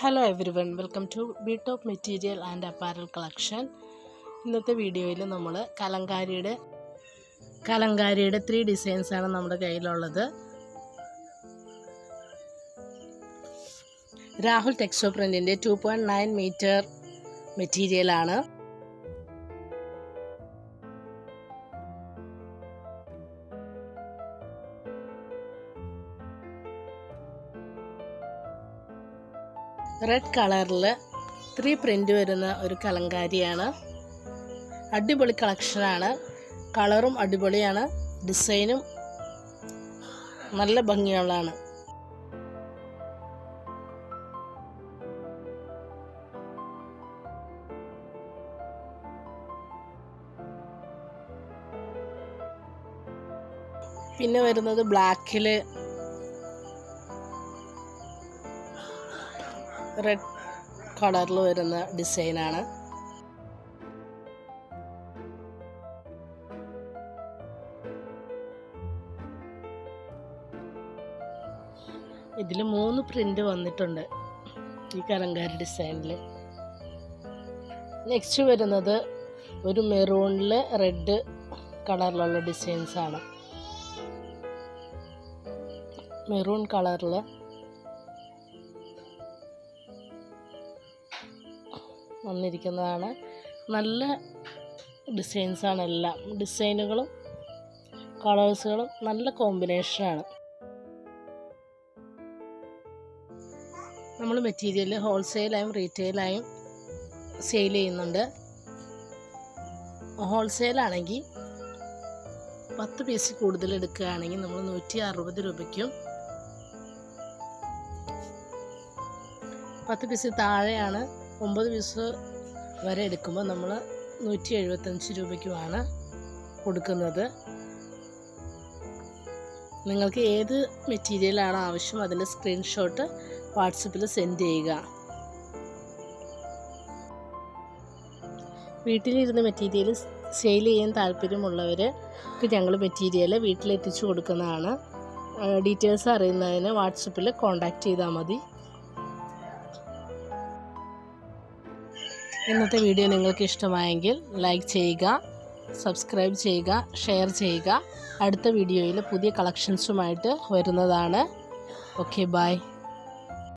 Hello everyone welcome to B top material and apparel collection ഇന്നത്തെ വീഡിയോയിൽ നമ്മൾ കലങ്കാരിയുടെ കലങ്കാരിയുടെ ത്രീ ഡിസൈൻസാണ് നമ്മുടെ കയ്യിലുള്ളത്. രാഹുൽ ടെക്സ്റ്റോ പ്രിന്റിന്റെ ടു പോയിന്റ് നയൻ മീറ്റർ മെറ്റീരിയലാണ് റെഡ് കളറിൽ ത്രീ പ്രിന്റ് വരുന്ന ഒരു കലങ്കാരിയാണ്. അടിപൊളി കളക്ഷനാണ് കളറും അടിപൊളിയാണ്. ഡിസൈനും നല്ല ഭംഗിയുള്ളതാണ്. പിന്നെ വരുന്നത് ബ്ലാക്കിൽ റെഡ് കളറിൽ വരുന്ന ഡിസൈനാണ്. ഇതിൽ മൂന്ന് പ്രിന്റ് വന്നിട്ടുണ്ട് ഈ കലങ്കാരി ഡിസൈനിൽ നെക്സ്റ്റ് വരുന്നത് ഒരു മെറൂണിൽ റെഡ് കളറിലുള്ള ഡിസൈൻസാണ് മെറൂൺ കളറിൽ വന്നിരിക്കുന്നതാണ്. നല്ല ഡിസൈൻസാണ് എല്ലാം. ഡിസൈനുകളും കളേഴ്സുകളും നല്ല കോമ്പിനേഷനാണ് നമ്മൾ മെറ്റീരിയൽ ഹോൾസെയിലായും റീറ്റെയിലായും സെയിൽ ചെയ്യുന്നുണ്ട്. ഹോൾസെയിലാണെങ്കിൽ പത്ത് പീസ് കൂടുതൽ എടുക്കുകയാണെങ്കിൽ നമ്മൾ നൂറ്റി അറുപത് രൂപയ്ക്കും പത്ത് പീസ് താഴെയാണ് ഒമ്പത് പീസ് വരെ എടുക്കുമ്പോൾ നമ്മൾ നൂറ്റി എഴുപത്തഞ്ച് രൂപയ്ക്കുമാണ് കൊടുക്കുന്നത്. നിങ്ങൾക്ക് ഏത് മെറ്റീരിയലാണ് ആവശ്യം അതിന്റെ സ്ക്രീൻഷോട്ട് വാട്സപ്പിൽ സെൻഡ് ചെയ്യുക. വീട്ടിലിരുന്ന് മെറ്റീരിയൽ സെയിൽ ചെയ്യാൻ താല്പര്യമുള്ളവർക്ക് ഞങ്ങൾ മെറ്റീരിയൽ വീട്ടിലെത്തിച്ചു കൊടുക്കുന്നതാണ്. ഡീറ്റെയിൽസ് അറിയുന്നതിന് വാട്സപ്പിൽ കോൺടാക്റ്റ് ചെയ്താൽ മതി. ഇന്നത്തെ വീഡിയോ നിങ്ങൾക്ക് ഇഷ്ടമായെങ്കിൽ ലൈക്ക് ചെയ്യുക സബ്സ്ക്രൈബ് ചെയ്യുക ഷെയർ ചെയ്യുക. അടുത്ത വീഡിയോയിൽ പുതിയ കളക്ഷൻസുമായിട്ട് വരുന്നതാണ്. Okay bye